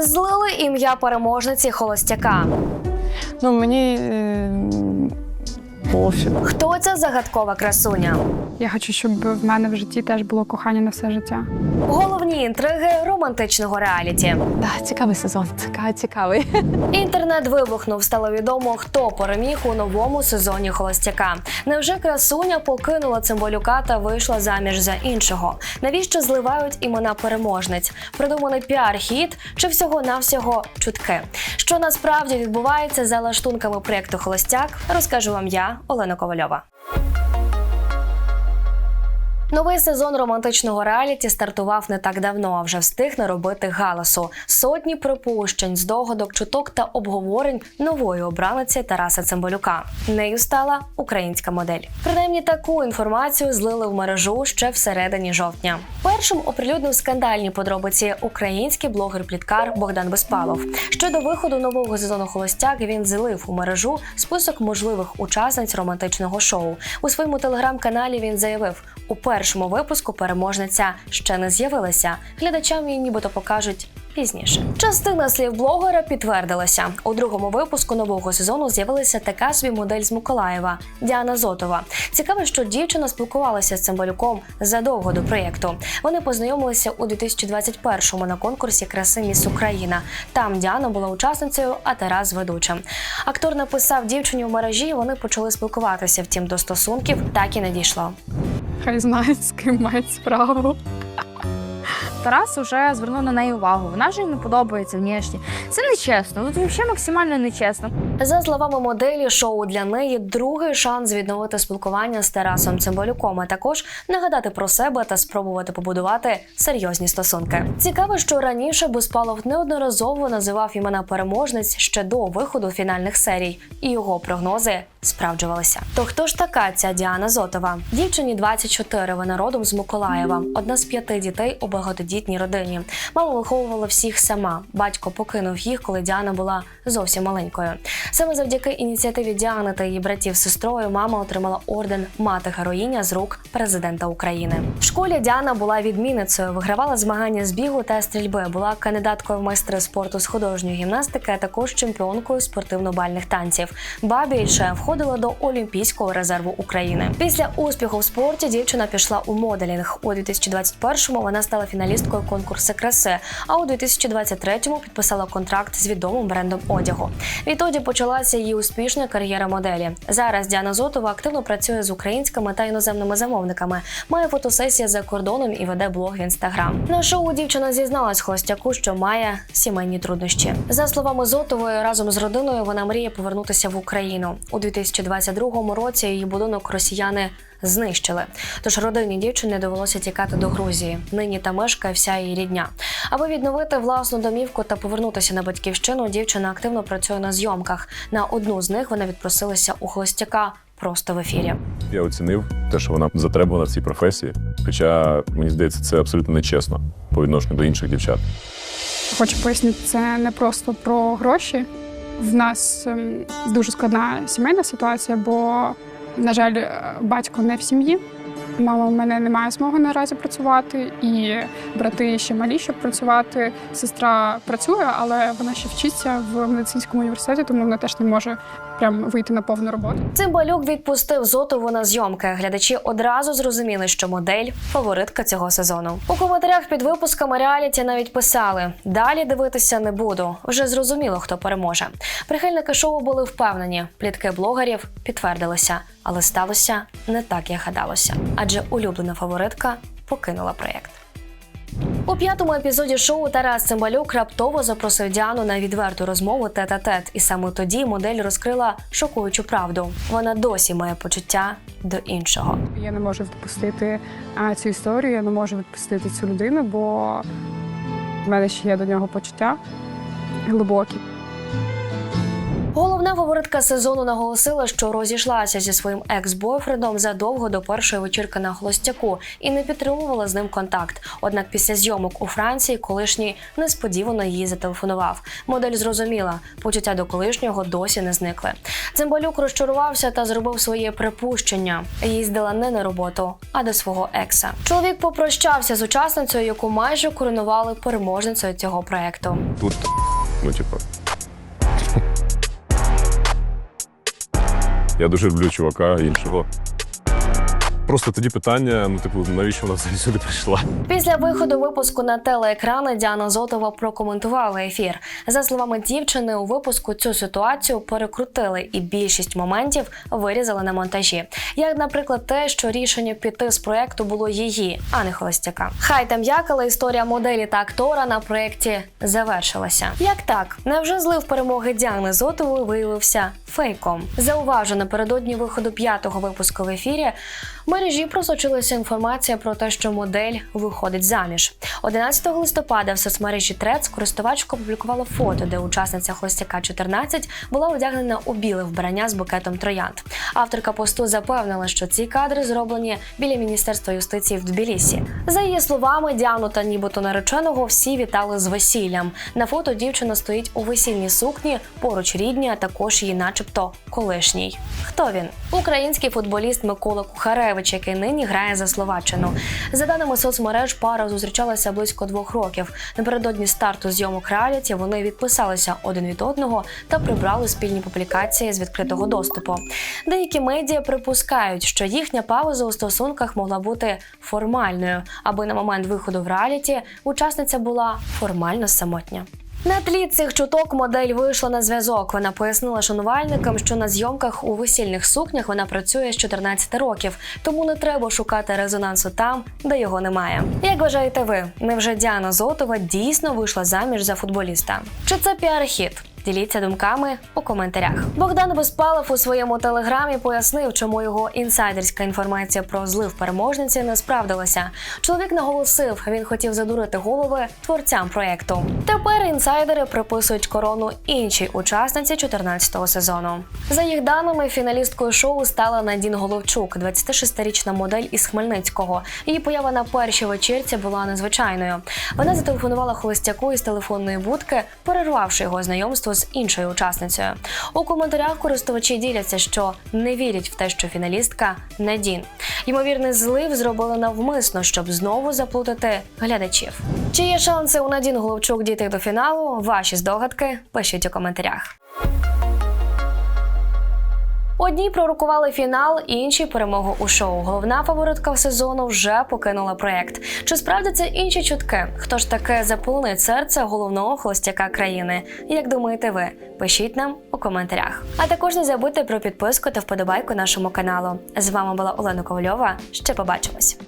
Злили ім'я переможниці холостяка. Ну мені е, пофіг. Хто ця загадкова красуня? Я хочу, щоб в мене в житті теж було кохання на все життя. Головні інтриги романтичного реаліті. Да, цікавий сезон. Цікавий, цікавий. Інтернет вибухнув, стало відомо, хто переміг у новому сезоні холостяка. Невже красуня покинула цимбалюка та вийшла заміж за іншого? Навіщо зливають імена переможниць? Придуманий піар-хід чи всього-навсього чутки? Що насправді відбувається за лаштунками проєкту Холостяк, розкажу вам я, Олена Ковальова. Новий сезон романтичного реаліті стартував не так давно, а вже встиг наробити галасу. Сотні припущень, здогадок, чуток та обговорень нової обраниці Тараса Цимбалюка. Нею стала українська модель. Принаймні таку інформацію злили в мережу ще всередині жовтня. Першим оприлюднив скандальні подробиці український блогер-пліткар Богдан Безпалов. Ще до виходу нового сезону Холостяк він злив у мережу список можливих учасниць романтичного шоу. У своєму телеграм-каналі він заявив: у першому випуску переможниця ще не з'явилася. Глядачам її нібито покажуть. Пізніше частина слів блогера підтвердилася. У другому випуску нового сезону з'явилася така собі модель з Миколаєва Діана Зотова. Цікаво, що дівчина спілкувалася з цимбалюком задовго до проєкту. Вони познайомилися у 2021-му на конкурсі краси Міс Україна. Там Діана була учасницею, а Тарас ведучим. Актор написав дівчині в мережі. Вони почали спілкуватися. Втім, до стосунків так і не дійшло. Хай знають, з ким мають справу. Тарас вже звернув на неї увагу. Вона вже йому подобається внешні. Це нечесно. Тут взагалі максимально нечесно. За словами моделі, шоу для неї другий шанс відновити спілкування з Тарасом Цимбалюком, а також нагадати про себе та спробувати побудувати серйозні стосунки. Цікаво, що раніше Безпалов неодноразово називав імена переможниць ще до виходу фінальних серій, і його прогнози справджувалися. То хто ж така ця Діана Зотова? Дівчині 24, вона родом з Миколаєва, одна з п'яти дітей у багатодітній родині. Мама виховувала всіх сама. Батько покинув їх, коли Діана була зовсім маленькою. Саме завдяки ініціативі Діани та її братів з сестрою мама отримала орден мати героїня з рук президента України. В школі Діана була відмінницею, вигравала змагання з бігу та стрільби, була кандидаткою в майстри спорту з художньої гімнастики, а також чемпіонкою спортивно-бальних танців. Ба більше входила до Олімпійського резерву України. Після успіху в спорті дівчина пішла у моделінг. У 2021-му вона стала фіналісткою конкурсу краси. А у 2023-му підписала контракт з відомим брендом одягу. Відтоді почалася її успішна кар'єра моделі. Зараз Діана Зотова активно працює з українськими та іноземними замовниками, має фотосесії за кордоном і веде блог в інстаграм. На шоу дівчина зізналась холостяку, що має сімейні труднощі. За словами Зотової, разом з родиною вона мріє повернутися в Україну у 2022 році. Її будинок росіяни. Знищили, тож родині дівчини довелося тікати до Грузії. Нині та мешкає вся її рідня. Аби відновити власну домівку та повернутися на батьківщину, дівчина активно працює на зйомках. На одну з них вона відпросилася у холостяка просто в ефірі. Я оцінив те, що вона затребувана в цій професії. Хоча мені здається, це абсолютно нечесно по відношенню до інших дівчат. Хочу пояснити, це не просто про гроші. В нас ем, дуже складна сімейна ситуація, бо, на жаль, е, батько не в сім'ї. Мама в мене не має змоги наразі працювати, і брати ще малі, щоб працювати. Сестра працює, але вона ще вчиться в медицинському університеті, тому вона теж не може прям вийти на повну роботу. Цимбалюк відпустив Зотову на зйомки. Глядачі одразу зрозуміли, що модель фаворитка цього сезону. У коментарях під випусками реаліті навіть писали: далі дивитися не буду. Вже зрозуміло, хто переможе. Прихильники шоу були впевнені, плітки блогерів підтвердилися, але сталося не так, як гадалося. Адже улюблена фаворитка покинула проєкт. У п'ятому епізоді шоу Тарас Цимбалюк раптово запросив Діану на відверту розмову тет-а-тет, і саме тоді модель розкрила шокуючу правду. Вона досі має почуття до іншого. Я не можу відпустити а, цю історію, я не можу відпустити цю людину, бо в мене ще є до нього почуття глибокі. Головна фаворитка сезону наголосила, що розійшлася зі своїм екс-бойфрендом задовго до першої вечірки на холостяку і не підтримувала з ним контакт. Однак після зйомок у Франції колишній несподівано їй зателефонував. Модель зрозуміла, почуття до колишнього досі не зникли. Цимбалюк розчарувався та зробив своє припущення. Їздила не на роботу, а до свого екса. Чоловік попрощався з учасницею, яку майже коронували переможницею цього проекту. Тут, ну, типу. Я дуже люблю чувака іншого. Просто тоді питання: ну, типу, навіщо вона взагалі сюди прийшла? Після виходу випуску на телеекрани Діана Зотова прокоментувала ефір. За словами дівчини, у випуску цю ситуацію перекрутили, і більшість моментів вирізали на монтажі. Як, наприклад, те, що рішення піти з проекту було її, а не холостяка. Хай там як, але історія моделі та актора на проєкті завершилася. Як так? Невже злив перемоги Діани Зотової виявився фейком? Зауважу, напередодні виходу п'ятого випуску в ефірі в мережі просочилася інформація про те, що модель виходить заміж. 11 листопада в соцмережі Трец користувачка опублікувала фото, де учасниця холостяка 14 була одягнена у біле вбрання з букетом троянд. Авторка посту запевнила, що ці кадри зроблені біля міністерства юстиції в Тбілісі. За її словами, Діану та нібито нареченого всі вітали з весіллям. На фото дівчина стоїть у весільній сукні, поруч рідні, а також її, начебто, колишній. Хто він? Український футболіст Микола Кухаревич, який нині грає за Словаччину. За даними соцмереж, пара зустрічалася близько двох років. Напередодні старту зйомок реаліті вони відписалися один від одного та прибрали спільні публікації з відкритого доступу. Деякі медіа припускають, що їхня пауза у стосунках могла бути формальною, аби на момент виходу в реаліті учасниця була формально самотня. На тлі цих чуток модель вийшла на зв'язок. Вона пояснила шанувальникам, що на зйомках у весільних сукнях вона працює з 14 років, тому не треба шукати резонансу там, де його немає. Як вважаєте ви, невже Діана Зотова дійсно вийшла заміж за футболіста? Чи це піар-хід? Діліться думками у коментарях. Богдан Безпалов у своєму телеграмі пояснив, чому його інсайдерська інформація про злив переможниці не справдилася. Чоловік наголосив, він хотів задурити голови творцям проєкту. Тепер інсайдери приписують корону іншій учасниці 14-го сезону. За їх даними, фіналісткою шоу стала Надін Головчук, 26-річна модель із Хмельницького. Її поява на першій вечірці була незвичайною. Вона зателефонувала холостяку із телефонної будки, перервавши його знайомство з іншою учасницею. У коментарях користувачі діляться, що не вірять в те, що фіналістка Надін. Ймовірний злив зробили навмисно, щоб знову заплутати глядачів. Чи є шанси у Надін Головчук дійти до фіналу? Ваші здогадки пишіть у коментарях. Одні пророкували фінал, інші перемогу у шоу. Головна фаворитка сезону вже покинула проект. Чи справді це інші чутки? Хто ж таке заполонить серце головного холостяка країни? Як думаєте ви? Пишіть нам у коментарях. А також не забудьте про підписку та вподобайку нашому каналу. З вами була Олена Ковальова. Ще побачимось.